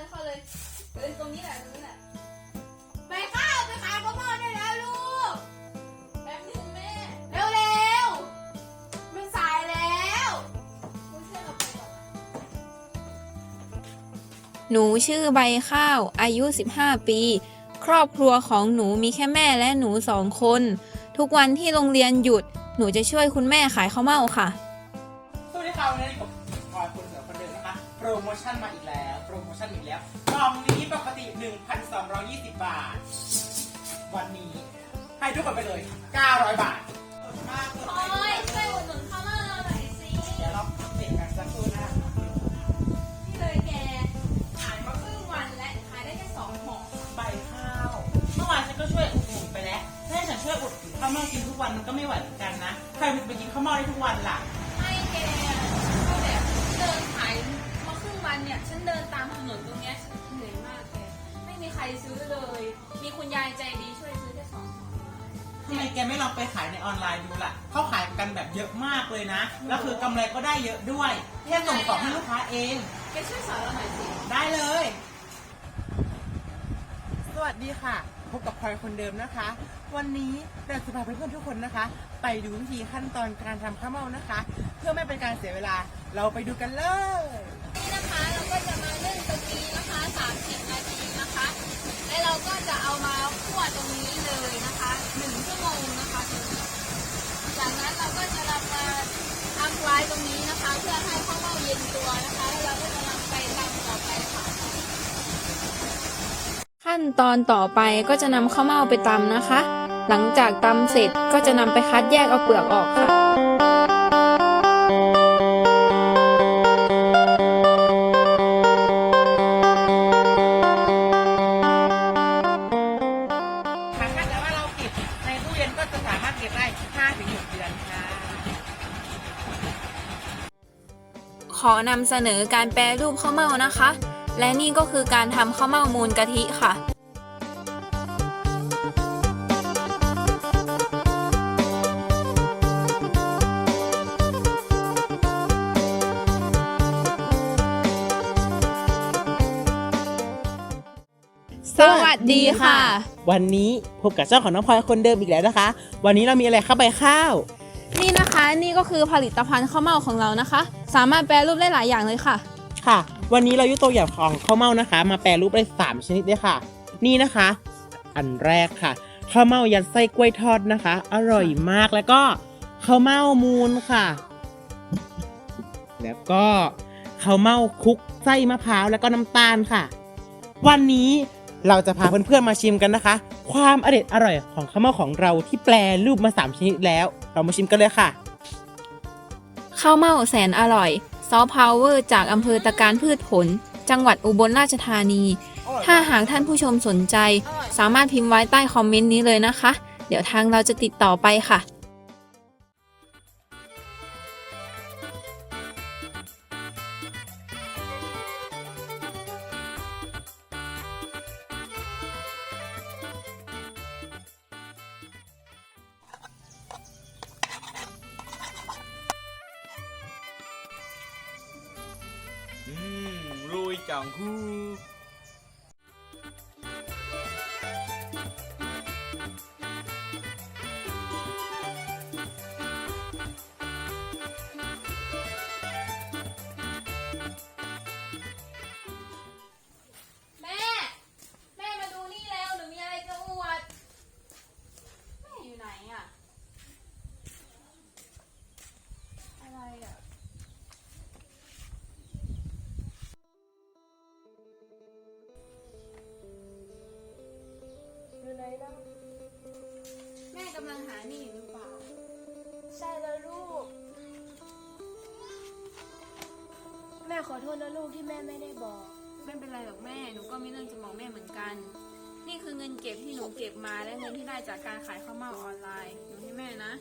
เลยเข้าเลยเดินตรงนี้แหละตรงนี้แหละไปข้าวไปขายข้าวโพดได้แล้วลูกแป๊บนึงแม่เร็วเร็วๆไม่สายแล้วคุณเชื่อเราไปก่อนนะหนูชื่อใบข้าว อายุ 15 ปี ครอบครัวของหนูมีแค่แม่และหนูสองคน ทุกวันที่โรงเรียนหยุด หนูจะช่วยคุณแม่ขายข้าวเม่าค่ะ สวัสดีค่ะวันนี้ผม คอยคนเหนือคนเดิมนะคะ โปรโมชั่นมาอีกแล้ว โปรโมชั่นอีกแล้วกล่องนี้ปกติ 1,220 บาท วันนี้ให้ทุกคนไปเลย 900 บาทมากเลโอ้ยช่วยอุดหนุนข้าวเม่าเราหน่อยสิ เดี๋ยวเราเปลี่ยนกันสักครู่นะนี่เลยแกขายมาครึ่งวันและขายได้แค่สองห่อใบข้าว เมื่อวานฉันก็ช่วยอุดหนุนไปแล้วถ้าให้ฉันช่วยอุดหนุนข้าวเม่ากินทุกวันมันก็ไม่ไหวเหมือนกันนะ ใครมันจะไปกินข้าวเม่าได้ทุกวันล่ะ วันเนี่ย ฉันเดินตามถนนตรงเนี้ยฉันเหนื่อยมากแกไม่มีใครซื้อเลย มีคุณยายใจดีช่วยซื้อแค่สองห่อทำไมแกไม่ลองไปขายในออนไลน์ดูล่ะ เขาขายกันแบบเยอะมากเลยนะ แล้วคือกำไรก็ได้เยอะด้วย แค่ส่งของให้ลูกค้าเอง แกช่วยสอนเราหน่อยสิ ได้เลย สวัสดีค่ะ พบกับพลอยคนเดิมนะคะ วันนี้เราจะพาเพื่อนๆทุกคนนะคะ ไปดูวิธีขั้นตอนการทำข้าวเม่านะคะ เพื่อไม่เป็นการเสียเวลา เราไปดูกันเลย นะคะเราก็จะมานึ่งตรงนี้นะคะ30นาทีนะคะ แล้วเราก็จะเอามาคั่วตรงนี้เลยนะคะ1ชั่วโมงนะคะจากนั้นเราก็จะนำมาทำไว้ตรงนี้นะคะ เพื่อให้ข้าวเม่าเย็นตัวนะคะแล้วเราก็จะนำไปตำต่อไปค่ะขั้นตอนต่อไปก็จะนำข้าวเม่าไปตำนะคะ หลังจากตำเสร็จก็จะนำไปคัดแยกเอาเปลือกออกค่ะ ขอนำเสนอการแปรรูปข้าวเม่านะคะ และนี่ก็คือการทำข้าวเม่ามูลกะทิค่ะสวัสดีค่ะ วันนี้พบกับเจ้าของน้องพลอยคนเดิมอีกแล้วนะคะ วันนี้เรามีอะไรเข้าไปข้าว นี่นะคะนี่ก็คือผลิตภัณฑ์ข้าวเม่าของเรานะคะ สามารถแปรรูปได้หลายอย่างเลยค่ะ ค่ะ วันนี้เรายกตัวอย่างของข้าวเม่านะคะ มาแปรรูปได้สามชนิดเลยค่ะ นี่นะคะ อันแรกค่ะข้าวเม่ายัดไส้กล้วยทอดนะคะ อร่อยมากแล้วก็ข้าวเม่ามูนค่ะ แล้วก็ข้าวเม่าคลุกไส้มะพร้าวแล้วก็น้ำตาลค่ะ วันนี้เราจะพาเพื่อนๆมาชิมกันนะคะ ความอร่อยอร่อยของข้าวเม่าของเราที่แปรรูปมาสามชนิดแล้ว เรามาชิมกันเลยค่ะ ข้าวเม่าแสนอร่อยซอฟต์พาวเวอร์จากอำเภอตะการพืชผล จังหวัดอุบลราชธานี ถ้าหากท่านผู้ชมสนใจ สามารถพิมพ์ไว้ใต้คอมเมนต์นี้เลยนะคะ เดี๋ยวทางเราจะติดต่อไปค่ะ จังฮู ขอโทษนะลูกที่แม่ไม่ได้บอก ไม่เป็นไรหรอกแม่ หนูก็มีเรื่องจะบอกแม่เหมือนกัน นี่คือเงินเก็บที่หนูเก็บมาและเงินที่ได้จากการขายข้าวเม่าออนไลน์ หนูให้แม่นะ